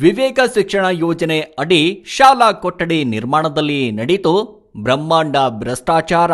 ವಿವೇಕ ಶಿಕ್ಷಣ ಯೋಜನೆ ಅಡಿ ಶಾಲಾ ಕೊಠಡಿ ನಿರ್ಮಾಣದಲ್ಲಿ ನಡೀತು ಬ್ರಹ್ಮಾಂಡ ಭ್ರಷ್ಟಾಚಾರ.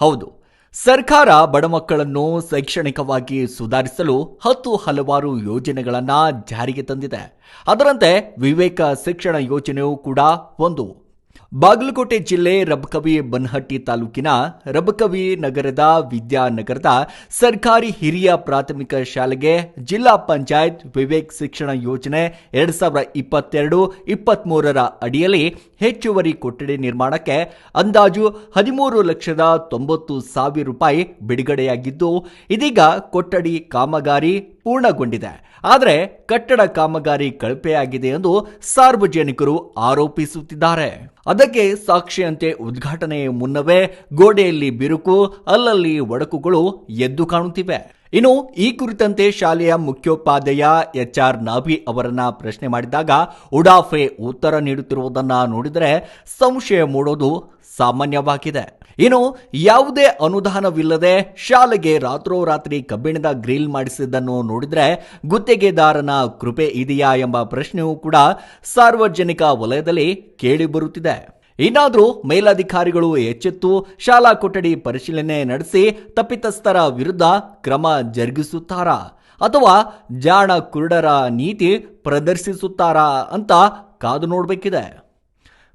ಹೌದು, ಸರ್ಕಾರ ಬಡ ಮಕ್ಕಳನ್ನು ಶೈಕ್ಷಣಿಕವಾಗಿ ಸುಧಾರಿಸಲು ಹತ್ತು ಹಲವಾರು ಯೋಜನೆಗಳನ್ನು ಜಾರಿಗೆ ತಂದಿದೆ. ಅದರಂತೆ ವಿವೇಕ ಶಿಕ್ಷಣ ಯೋಜನೆಯೂ ಕೂಡ ಒಂದು. ಬಾಗಲಕೋಟೆ ಜಿಲ್ಲೆ ರಬಕವಿ ಬನ್ಹಟ್ಟಿ ತಾಲೂಕಿನ ರಬಕವಿ ನಗರದ ವಿದ್ಯಾನಗರದ ಸರ್ಕಾರಿ ಹಿರಿಯ ಪ್ರಾಥಮಿಕ ಶಾಲೆಗೆ ಜಿಲ್ಲಾ ಪಂಚಾಯತ್ ವಿವೇಕ್ ಶಿಕ್ಷಣ ಯೋಜನೆ ಎರಡ್ ಸಾವಿರದ ಇಪ್ಪತ್ತೆರಡು, ಇಪ್ಪತ್ಮೂರರ ಅಡಿಯಲ್ಲಿ ಹೆಚ್ಚುವರಿ ಕೊಠಡಿ ನಿರ್ಮಾಣಕ್ಕೆ ಅಂದಾಜು ಹದಿಮೂರು ಲಕ್ಷದ ತೊಂಬತ್ತು ಸಾವಿರ ರೂಪಾಯಿ ಬಿಡುಗಡೆಯಾಗಿದ್ದು, ಇದೀಗ ಕೊಠಡಿ ಕಾಮಗಾರಿ ಪೂರ್ಣಗೊಂಡಿದೆ. ಆದರೆ ಕಟ್ಟಡ ಕಾಮಗಾರಿ ಕಳಪೆಯಾಗಿದೆ ಎಂದು ಸಾರ್ವಜನಿಕರು ಆರೋಪಿಸುತ್ತಿದ್ದಾರೆ. ಅದಕ್ಕೆ ಸಾಕ್ಷಿಯಂತೆ ಉದ್ಘಾಟನೆಯ ಮುನ್ನವೇ ಗೋಡೆಯಲ್ಲಿ ಬಿರುಕು, ಅಲ್ಲಲ್ಲಿ ಒಡಕುಗಳು ಎದ್ದು ಕಾಣುತ್ತಿವೆ. ಇನ್ನು ಈ ಕುರಿತಂತೆ ಶಾಲೆಯ ಮುಖ್ಯೋಪಾಧ್ಯಾಯ ಎಚ್ ಆರ್ ನಾಭಿ ಅವರನ್ನ ಪ್ರಶ್ನೆ ಮಾಡಿದಾಗ ಉಡಾಫೆ ಉತ್ತರ ನೀಡುತ್ತಿರುವುದನ್ನ ನೋಡಿದರೆ ಸಂಶಯ ಮೂಡೋದು ಸಾಮಾನ್ಯವಾಗಿದೆ. ಇನ್ನು ಯಾವುದೇ ಅನುದಾನವಿಲ್ಲದೆ ಶಾಲೆಗೆ ರಾತ್ರೋರಾತ್ರಿ ಕಬ್ಬಿಣದ ಗ್ರಿಲ್ ಮಾಡಿಸಿದ್ದನ್ನು ನೋಡಿದರೆ ಗುತ್ತಿಗೆದಾರನ ಕೃಪೆ ಇದೆಯಾ ಎಂಬ ಪ್ರಶ್ನೆಯೂ ಕೂಡ ಸಾರ್ವಜನಿಕ ವಲಯದಲ್ಲಿ ಕೇಳಿಬರುತ್ತಿದೆ ಇನ್ನಾದರೂ ಮೇಲಧಿಕಾರಿಗಳು ಎಚ್ಚೆತ್ತು ಶಾಲಾ ಕೊಠಡಿ ಪರಿಶೀಲನೆ ನಡೆಸಿ ತಪ್ಪಿತಸ್ಥರ ವಿರುದ್ಧ ಕ್ರಮ ಜರುಗಿಸುತ್ತಾರಾ? ಅಥವಾ ಜಾಣ ಕುರುಡರ ನೀತಿ ಪ್ರದರ್ಶಿಸುತ್ತಾರಾ ಅಂತ ಕಾದು ನೋಡಬೇಕಿದೆ.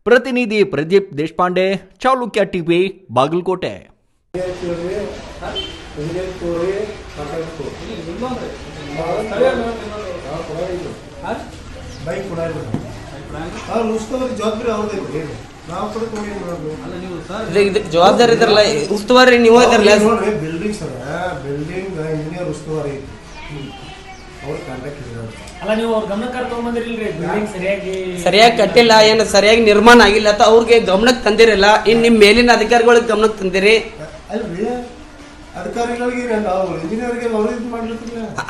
ಪ್ರತಿನಿಧಿ ಪ್ರದೀಪ್ ದೇಶಪಾಂಡೆ ಚಾಲುಕ್ಯ ಟಿವಿ ಬಾಗಲಕೋಟೆ. ಅವ್ರು ಉಸ್ತುವಾರಿ ಜವಾಬ್ದಾರಿ ಅವ್ರದ್ದು ನಾವು ಕೂಡ ಇದು ಇದಕ್ಕೆ ಜವಾಬ್ದಾರಿ ಇದ್ರಲ್ಲ ಉಸ್ತುವಾರಿ ನೀವು ಇದ್ರಲ್ಲ. ನೋಡ್ರಿ ಬಿಲ್ಡಿಂಗ್ ಸರ್ ಬಿಲ್ಡಿಂಗ್ ಇಂಜಿನಿಯರ್ ಉಸ್ತುವಾರಿ. ಅವ್ರ ಇದ್ದಾರೆ ಅಲ್ಲ ನೀವು ಅವ್ರ ಗಮನ ಕರ್ಕೊಂಡ್ ಬಿಲ್ಡಿಂಗ್ ಸರಿಯಾಗಿ ಸರಿಯಾಗಿ ಕಟ್ಟಿಲ್ಲ ಏನು ಸರಿಯಾಗಿ ನಿರ್ಮಾಣ ಆಗಿಲ್ಲ ಅಂತ ಅವ್ರಿಗೆ ಗಮನಕ್ಕೆ ತಂದಿರಲ್ಲ. ಇನ್ ನಿಮ್ ಮೇಲಿನ ಅಧಿಕಾರಿಗಳಿಗೆ ಗಮನಕ್ಕೆ ತಂದಿರಿ. ಅಲ್ರಿ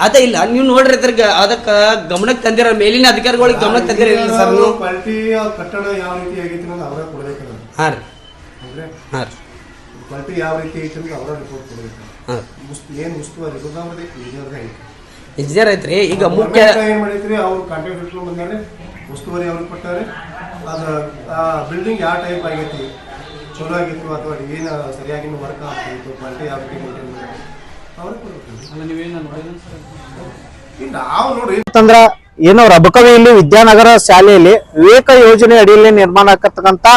ಅದೇ ಇಲ್ಲ ನೀವು ನೋಡ್ರಿ ಅದ್ರಾಗ ಅದಕ್ಕ ಗಮನಕ್ಕೆ ತಂದಿರ ಮೇಲಿನ ಅಧಿಕಾರಿಗಳಿಗೆ ಗಮನಕ್ಕೆ ತಂದಿರಲಿಲ್ಲ ಸರ್ ನೀವು? ಕ್ವಾಲಿಟಿ ಕಟ್ಟಡ ಯಾವ ರೀತಿ ಆಗೈತಿ ಅನ್ನೋದು ಅವರೇ ಕೊಡ್ಬೇಕಲ್ಲ. ಹಾ ರೀ. ಹಾ ರೀ. ಕ್ವಾಲಿಟಿ ಯಾವ ರೀತಿ ಐತಿ ಅಂತ ಅವರೇ ರಿಪೋರ್ಟ್ ಕೊಡ್ಬೇಕು. ಹಾ. ಏನ್ ಉಸ್ತುವಾರಿ ಇಂಜಿನಿಯರ್ಗೆ ಐತಿ. ಇಂಜಿನಿಯರ್ ಐತ್ರಿ ಈಗ ಮುಖ್ಯ ಏನು ಮಾಡೈತ್ರಿ ಅವ್ರು ಕಾಂಟ್ರಾಕ್ಟ್ ಬಂದಾರೆ ಉಸ್ತುವಾರಿ ಅವ್ರಿಗೆ ಕೊಟ್ಟಾರೆ. ಅದು ಆ ಬಿಲ್ಡಿಂಗ್ ಯಾವ ಟೈಪ್ ಆಗೈತಿ? ಚಲೋ ಆಗಿತ್ತು ಅಥವಾ ಏನು ಸರಿಯಾಗಿ ವರ್ಕ್ ಆಗ್ತಿತ್ತು ಕ್ವಾಲಿಟಿ ಯಾವ ಅಂತಂದ್ರ ಏನು ರಬಕವಿಯಲ್ಲಿ ವಿದ್ಯಾನಗರ ಶಾಲೆಯಲ್ಲಿ ವಿವೇಕ ಯೋಜನೆ ಅಡಿಯಲ್ಲಿ ನಿರ್ಮಾಣ ಆಗತಕ್ಕಂತ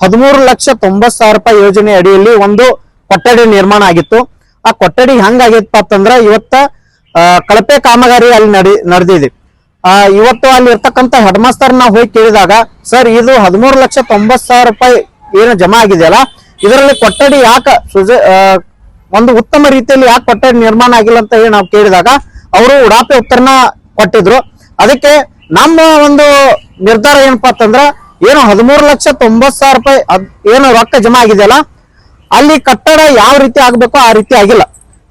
ಹದಿಮೂರು ಲಕ್ಷ ತೊಂಬತ್ ಸಾವಿರ ರೂಪಾಯಿ ಯೋಜನೆ ಅಡಿಯಲ್ಲಿ ಒಂದು ಕೊಠಡಿ ನಿರ್ಮಾಣ ಆಗಿತ್ತು. ಆ ಕೊಠಡಿ ಹೆಂಗಾಗಿತ್ತಪ್ಪ ಅಂತಂದ್ರ ಇವತ್ತ ಕಳಪೆ ಕಾಮಗಾರಿ ಅಲ್ಲಿ ನಡಿ ನಡೆದಿದೆ. ಆ ಇವತ್ತು ಅಲ್ಲಿ ಇರ್ತಕ್ಕಂತ ಹೆಡ್ ಮಾಸ್ತರ್ ನಾವು ಹೋಗಿ ಕೇಳಿದಾಗ ಸರ್ ಇದು ಹದಿಮೂರು ಲಕ್ಷ ತೊಂಬತ್ ಸಾವಿರ ರೂಪಾಯಿ ಏನು ಜಮಾ ಆಗಿದೆಯಲ್ಲ, ಇದರಲ್ಲಿ ಕೊಠಡಿ ಯಾಕ ಸುಜ ಒಂದು ಉತ್ತಮ ರೀತಿಯಲ್ಲಿ ಯಾಕೆ ಕೊಠಡಿ ನಿರ್ಮಾಣ ಆಗಿಲ್ಲ ಅಂತ ಹೇಳಿ ನಾವು ಕೇಳಿದಾಗ ಅವರು ಉಡಾಪೆ ಉತ್ತರನ ಕೊಟ್ಟಿದ್ರು. ಅದಕ್ಕೆ ನಮ್ಮ ಒಂದು ನಿರ್ಧಾರ ಏನಪ್ಪಾ ಅಂತಂದ್ರ, ಏನು ಹದಿಮೂರು ಲಕ್ಷ ತೊಂಬತ್ ಸಾವಿರ ರೂಪಾಯಿ ಏನು ರೊಕ್ಕ ಜಮಾ ಆಗಿದೆಯಲ್ಲ, ಅಲ್ಲಿ ಕಟ್ಟಡ ಯಾವ ರೀತಿ ಆಗ್ಬೇಕೋ ಆ ರೀತಿ ಆಗಿಲ್ಲ.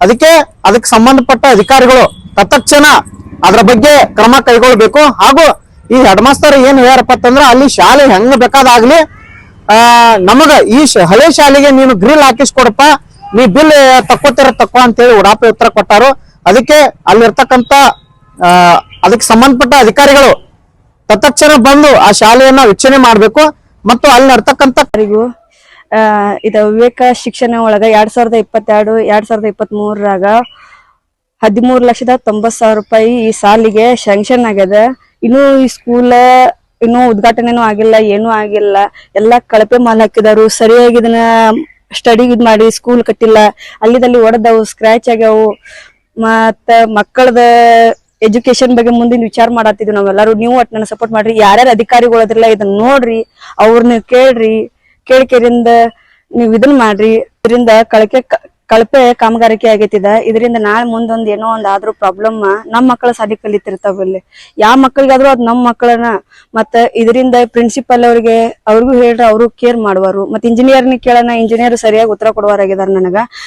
ಅದಕ್ಕೆ ಅದಕ್ಕೆ ಸಂಬಂಧಪಟ್ಟ ಅಧಿಕಾರಿಗಳು ತತ್ಕ್ಷಣ ಅದರ ಬಗ್ಗೆ ಕ್ರಮ ಕೈಗೊಳ್ಬೇಕು. ಹಾಗೂ ಈ ಹೆಡ್ ಮಾಸ್ತರ್ ಏನ್ ಹೇಳ್ಯಾರಪ್ಪ ಅಂತಂದ್ರ, ಅಲ್ಲಿ ಶಾಲೆ ಹೆಂಗ್ ಬೇಕಾದಾಗ್ಲಿ ಆ, ನಮಗ ಈ ಹಳೆ ಶಾಲೆಗೆ ನೀನು ಗ್ರಿಲ್ ಹಾಕಿಸ್ಕೊಡಪ್ಪ, ನೀ ಬಿಲ್ ತಕ್ಕೋತಿರ ತಕ್ಕೋ ಅಂತೇಳಿ ಉಡಾಪೆ ಉತ್ತರ ಕೊಟ್ಟಾರು. ಅದಕ್ಕೆ ಅಲ್ಲಿರ್ತಕ್ಕಂತ ಅದಕ್ಕೆ ಸಂಬಂಧಪಟ್ಟ ಅಧಿಕಾರಿಗಳು ತತ್ಕ್ಷಣ ಬಂದು ಆ ಶಾಲೆಯನ್ನ ವೀಕ್ಷಣೆ ಮಾಡಬೇಕು ಮತ್ತು ಅಲ್ಲಿ ನಡ್ತಕ್ಕಂತ ಇದು ಇದ ವಿವೇಕ ಶಿಕ್ಷಣ ಒಳಗ ಎರಡ್ ಸಾವಿರದ ಇಪ್ಪತ್ತೆರಡು, ಎರಡ್ ಸಾವಿರದ ಇಪ್ಪತ್ತ್ ಮೂರರಾಗ ಹದಿಮೂರು ಲಕ್ಷದ ತೊಂಬತ್ ಸಾವಿರ ರೂಪಾಯಿ ಈ ಸಾಲಿಗೆ ಶಾಂಕ್ಷನ್ ಆಗ್ಯದ. ಇನ್ನು ಈ ಸ್ಕೂಲ್ ಇನ್ನೂ ಉದ್ಘಾಟನೆನೂ ಆಗಿಲ್ಲ, ಏನೂ ಆಗಿಲ್ಲ. ಎಲ್ಲಾ ಕಳಪೆ ಮಾಲ್ ಹಾಕಿದಾರು. ಸರಿಯಾಗಿ ಇದನ್ನ ಸ್ಟಡಿ ಇದ್ ಮಾಡಿ ಸ್ಕೂಲ್ ಕಟ್ಟಿಲ್ಲ. ಅಲ್ಲಿದಲ್ಲಿ ಒಡೆದವು ಸ್ಕ್ರಾಚ್ ಆಗ್ಯಾವು. ಮತ್ತ ಮಕ್ಕಳದ ಎಜುಕೇಶನ್ ಬಗ್ಗೆ ಮುಂದಿನ ವಿಚಾರ ಮಾಡತ್ತಿದ್ವಿ ನಾವೆಲ್ಲರೂ. ನೀವು ಒಟ್ಟು ನನ್ನ ಸಪೋರ್ಟ್ ಮಾಡ್ರಿ. ಯಾರ್ಯಾರು ಅಧಿಕಾರಿಗಳು ಅದ್ರಲ್ಲ ಇದನ್ನ ನೋಡ್ರಿ ಅವ್ರನ್ನ ಕೇಳ್ರಿ. ಕೇಳ್ಕೇರಿಂದ ನೀವ್ ಇದನ್ನ ಮಾಡ್ರಿ. ಇದರಿಂದ ಕಳಕೆ ಕಳಪೆ ಕಾಮಗಾರಿಕೆ ಆಗೈತಿದ. ಇದರಿಂದ ನಾಳೆ ಮುಂದೊಂದ್ ಏನೋ ಒಂದ್ ಆದ್ರೂ ಪ್ರಾಬ್ಲಮ್ ನಮ್ ಮಕ್ಕಳ ಸಾಲಿ ಕಲಿತಿರ್ತಾವ ಇಲ್ಲಿ. ಯಾವ ಮಕ್ಕಳಿಗಾದ್ರೂ ಅದ್ ನಮ್ ಮಕ್ಕಳನ್ನ ಮತ್ತ ಇದರಿಂದ ಪ್ರಿನ್ಸಿಪಲ್ ಅವ್ರಿಗೆ ಅವ್ರಿಗೂ ಹೇಳ್ರ, ಅವರು ಕೇರ್ ಮಾಡುವರು ಮತ್ ಇಂಜಿನಿಯರ್ನ ಕೇಳೋಣ ಇಂಜಿನಿಯರ್ ಸರಿಯಾಗಿ ಉತ್ತರ ಕೊಡುವರಾಗಿದಾರ ನನಗ.